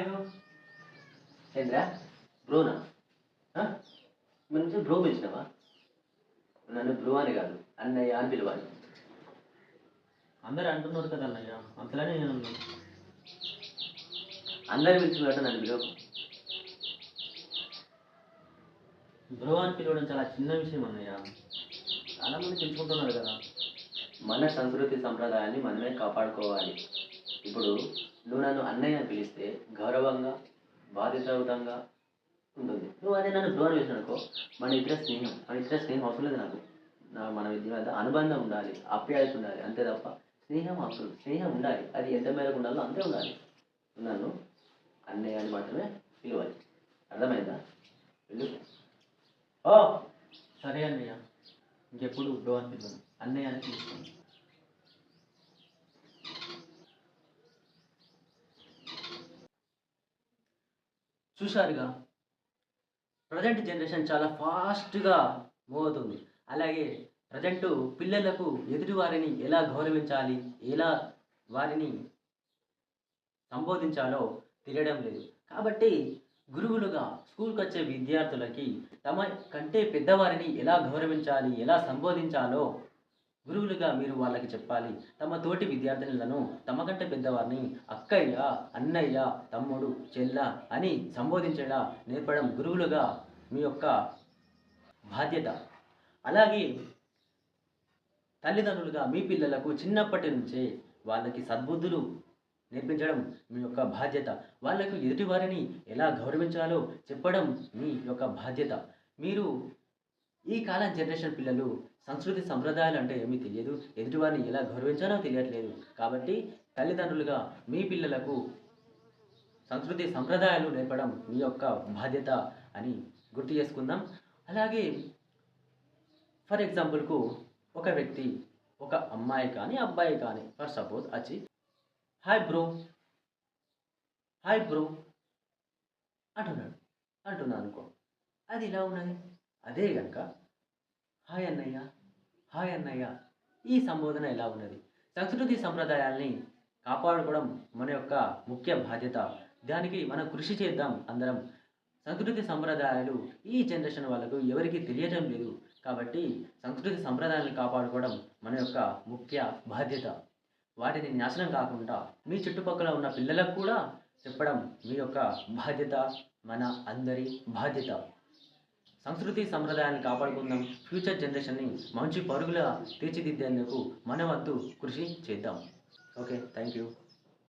Bro ఏంద్రా బ్రోనా ఆ? మన నుంచి బ్రో పిలిచినావా నన్ను బ్రో అని కాదు అన్నయ్య అని పిలవాలి అందరూ అంటున్నారు కదా అన్నయ్య అంతలానే నేను. అందరు పిలిచినట్టు నన్ను పిలువ బ్రో అని పిలవడం చాలా చిన్న విషయం అన్నయ్య చాలా మంది పిలుచుకుంటున్నారు కదా మన సంస్కృతి సంప్రదాయాన్ని మనమే కాపాడుకోవాలి ఇప్పుడు నువ్వు నన్ను అన్నయ్య అని పిలిస్తే గౌరవంగా బాధ్యతాయుతంగా ఉంటుంది. నువ్వు అదే నన్ను బ్రో అని పిలిచిన అనుకో మన ఇద్దర స్నేహం మన ఇద్దరు స్నేహం అవసరం లేదు నాకు. మన ఇద్దరి మధ్య అనుబంధం ఉండాలి అప్యాయత ఉండాలి అంతే తప్ప స్నేహం అవసరం స్నేహం ఉండాలి. అది ఎంత మేరకు ఉండాలో అంతే ఉండాలి. నన్ను అన్నయ్య అని మాత్రమే పిలవాలి. అర్థమైందా? ఓ! సరే అన్నయ్య. ఇంకెప్పుడు బ్రో అని పిలవను అన్నయ్య అని పిలుస్తాను. చూశారుగా? ప్రజెంట్ జనరేషన్ చాలా ఫాస్ట్గా మూవ్ అవుతుంది అలాగే ప్రజెంట్ పిల్లలకు ఎదుటి వారిని ఎలా గౌరవించాలి ఎలా వారిని సంబోధించాలో తెలియడం లేదు. కాబట్టి గురువులుగా స్కూల్కి వచ్చే విద్యార్థులకి తమ కంటే పెద్దవారిని ఎలా గౌరవించాలి ఎలా సంబోధించాలో గురువులుగా మీరు వాళ్ళకి చెప్పాలి. తమ తోటి విద్యార్థినులను తమ కంటే పెద్దవారిని అక్కయ్య అన్నయ్య తమ్ముడు చెల్ల అని సంబోధించడా నేర్పడం గురువులుగా మీ యొక్క బాధ్యత. అలాగే తల్లిదండ్రులుగా మీ పిల్లలకు చిన్నప్పటి నుంచే వాళ్ళకి సద్బుద్ధులు నేర్పించడం మీ యొక్క బాధ్యత. వాళ్ళకు ఎదుటివారిని ఎలా గౌరవించాలో చెప్పడం మీ యొక్క బాధ్యత. మీరు ఈ కాలం జనరేషన్ పిల్లలు సంస్కృతి సంప్రదాయాలు అంటే ఏమీ తెలియదు. ఎదుటివారిని ఎలా గౌరవించాలో తెలియట్లేదు. కాబట్టి తల్లిదండ్రులుగా మీ పిల్లలకు సంస్కృతి సంప్రదాయాలు నేర్పడం మీ యొక్క బాధ్యత అని గుర్తు చేసుకుందాం. అలాగే ఫర్ ఎగ్జాంపుల్కు ఒక వ్యక్తి ఒక అమ్మాయి కానీ అబ్బాయి కానీ ఫర్ సపోజ్ వచ్చి హాయ్ బ్రో హాయ్ బ్రో అంటున్నాడు. అంటున్నాను అనుకో. అది ఇలా ఉన్నది అదే గనక హాయ్ అన్నయ్య హాయ్ అన్నయ్య ఈ సంబోధన ఎలా ఉన్నది? సంస్కృతి సంప్రదాయాల్ని కాపాడుకోవడం మన యొక్క ముఖ్య బాధ్యత. దానికి మనం కృషి చేద్దాం అందరం. సంస్కృతి సంప్రదాయాలు ఈ జనరేషన్ వాళ్ళకు ఎవరికి తెలియటం లేదు. కాబట్టి సంస్కృతి సంప్రదాయాలను కాపాడుకోవడం మన యొక్క ముఖ్య బాధ్యత. వాటిని నాశనం కాకుండా మీ చుట్టుపక్కల ఉన్న పిల్లలకు కూడా చెప్పడం మీ యొక్క బాధ్యత మన అందరి బాధ్యత. సంస్కృతి సంప్రదాయాన్ని కాపాడుకుందాం. ఫ్యూచర్ జనరేషన్ని మంచి పరుగుల తీర్చిదిద్దేందుకు మన వద్దు కృషి చేద్దాం. Okay thank you